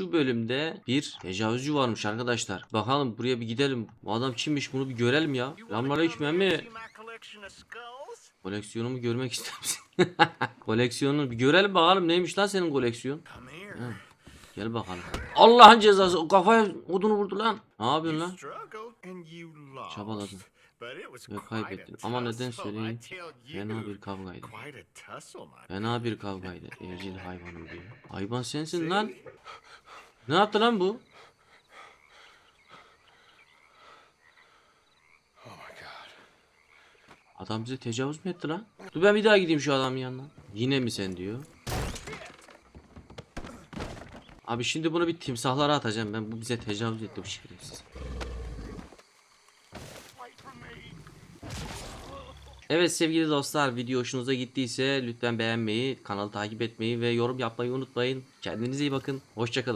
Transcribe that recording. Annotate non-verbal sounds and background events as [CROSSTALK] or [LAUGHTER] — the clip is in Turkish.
Şu bölümde bir tecavüzcü varmış arkadaşlar. Bakalım buraya bir gidelim. Bu adam kimmiş bunu bir görelim ya. Selamünaleyküm emmi. Koleksiyonumu görmek ister misin? [LAUGHS] Koleksiyonunu bir görelim bakalım neymiş lan senin koleksiyon. Gel bakalım. Allah'ın cezası o kafaya odunu vurdu lan. Ne yapıyorsun lan? Çabaladın. Ve kaybettin. Ama neden söyleyin? Fena bir kavgaydı. Fena bir kavgaydı. Evcil hayvanım diyor. Hayvan sensin lan. Ne yaptı lan bu? Adam bize tecavüz mü etti lan? Dur ben bir daha gideyim şu adamın yanına. Yine mi sen diyor. Abi şimdi bunu bir timsahlara atacağım ben. Bu bize tecavüz etti bu şerefsiz. Evet sevgili dostlar video hoşunuza gittiyse lütfen beğenmeyi, kanalı takip etmeyi ve yorum yapmayı unutmayın. Kendinize iyi bakın. Hoşçakalın.